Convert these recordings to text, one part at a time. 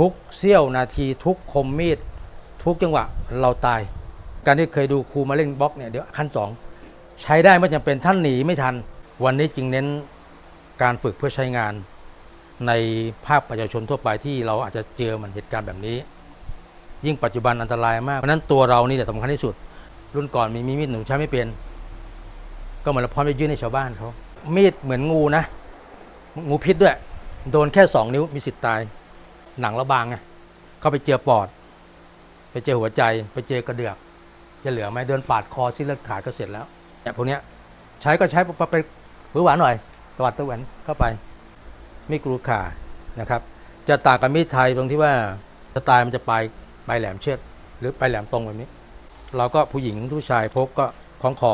ทุกเสี้ยวนาทีทุกคมมีด ทุกจังหวะเราตาย การที่เคยดูครูมาเล่นบล็อกเนี่ยเดี๋ยวขั้นสองใช้ได้ไม่จำเป็นท่านหนีไม่ทัน วันนี้จึงเน้นการฝึกเพื่อใช้งาน ในภาคประชาชนทั่วไปที่เราอาจจะเจอมันเหตุการณ์แบบนี้ ยิ่งปัจจุบันอันตรายมากเพราะนั้นตัวเรานี่แหละสำคัญที่สุด รุ่นก่อนมีมีมีดหนูใช้ไม่เป็น ก็เหมือนเราพร้อมจะยื่นให้ชาวบ้านเขามีดเหมือนงูนะ งูพิษด้วย โดนแค่สองนิ้วมีสิทธิ์ตาย หนังระบางไงเข้าไปเจอปอด ไปเจอหัวใจ ไปเจอกระเดือกจะเหลือไหมเดินปาดคอสิ้นเลือดขาดก็เสร็จแล้วเนี่ยพวกเนี้ยใช้ก็ใช้ไปไปหวือหวานหน่อยตวัดตะแหวนเข้าไปไม่กรูขานะครับ จะต่างกับมีดไทยตรงที่ว่าสไตล์มันจะปลายปลายแหลมเชือดหรือปลายแหลมตรงแบบนี้ เราก็ผู้หญิงผู้ชายพกก็คล้องคอ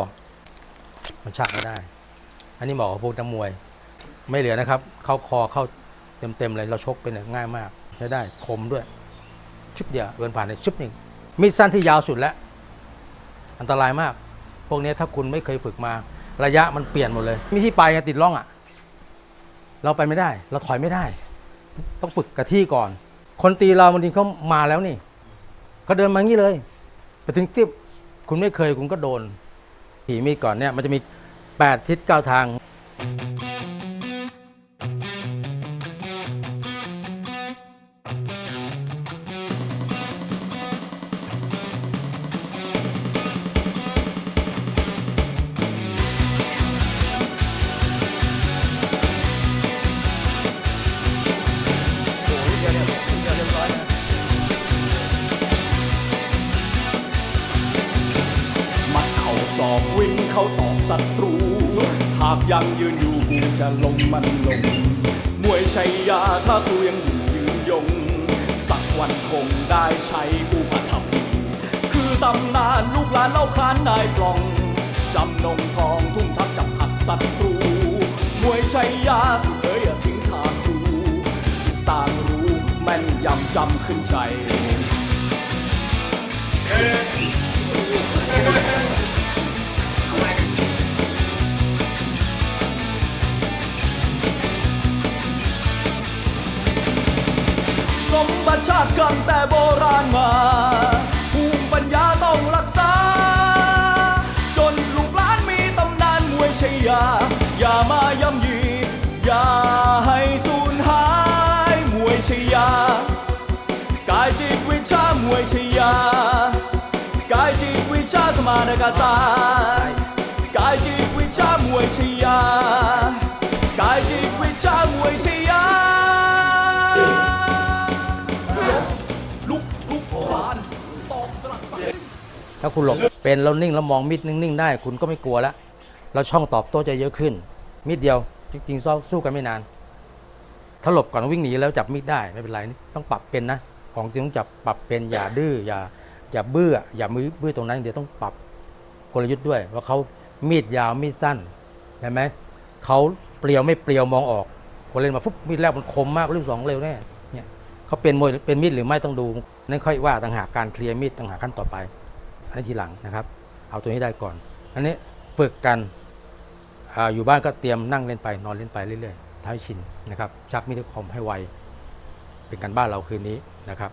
มันชักไม่ได้ อันนี้เหมาะกับพวกนักมวย ไม่เหลือนะครับ เข้าคอเข้าเต็มๆเลยเราชกเป็นง่ายมาก ใช้ได้คมด้วยชุบเดียวเดินผ่านในชุบหนึ่งมีดสั้นที่ยาวสุดแล้ว อันตรายมาก พวกนี้ถ้าคุณไม่เคยฝึกมา ระยะมันเปลี่ยนหมดเลย มีที่ไปติดร่องอะ เราไปไม่ได้ เราถอยไม่ได้ ต้องฝึกกับที่ก่อน คนตีเราบางทีเขามาแล้วนี่เขาเดินมางี้เลยไปถึงจิ๊บคุณไม่เคยคุณก็โดนถีมีดก่อนเนี่ย มันจะมีแปดทิศเก้าทาง เขาตอกศัตรู หากยังยืนอยู่กูจะลงมันลง มวยชัยยาถ้ากูยังอยู่ยืนยง สักวันคงได้ใช้กูมาทำคือตำนานลูกหลานเล่าขานนายปล่อง จำนงทองทุ่มทัพจับหักศัตรู มวยชัยยาสุดเอ๋ยอย่าทิ้งทาครูสุดต่างรู้แม่นยำจำขึ้นใจสาติกันแต่โบราณมา ภูมิปัญญาต้องรักษา จนลูกหลานมีตำนานมวยชัยยา อย่ามาย่ำยี อย่าให้สูญหาย มวยชัยยา กายจิตวิชามวยชัยยา กายจิตวิชาสมานกตากายจิตวิชามวยชัยยา ถ้าคุณหลบเป็นแล้วนิ่งแล้วมองมีดนิ่งๆได้ คุณก็ไม่กลัวแล้วแล้วช่องตอบโต้จะเยอะขึ้นมีดเดียวจริงๆสู้กันไม่นาน ถ้าหลบก่อนวิ่งหนีแล้วจับมีดได้ไม่เป็นไรต้องปรับเป็นนะ ของจริงต้องจับปรับเป็นอย่าดื้ออย่าอย่าเบื้ออย่ามือบื้อตรงนั้น เดี๋ยวต้องปรับกลยุทธ์ด้วย ว่าเขามีดยาวมีดสั้นเห็นไหมเขาเปรียวไม่เปรียวมองออกคนเล่นมาฟุบมีดแรกมันคมมากลูกสองเร็วแน่เนี่ยเขาเป็นมวยเป็นมีดหรือไม่ต้องดูนั่นค่อยว่าต่างหากการเคลียร์มีดต่างหากขั้นต่อไป อันนี้ทีหลังนะครับ เอาตัวนี้ได้ก่อน อันนี้ฝึกกันออยู่บ้านก็เตรียมนั่งเล่นไปนอนเล่นไปเรื่อยๆท้ายชินนะครับชักมิตรคอมให้ไวเป็นการบ้านเราคืนนี้นะครับ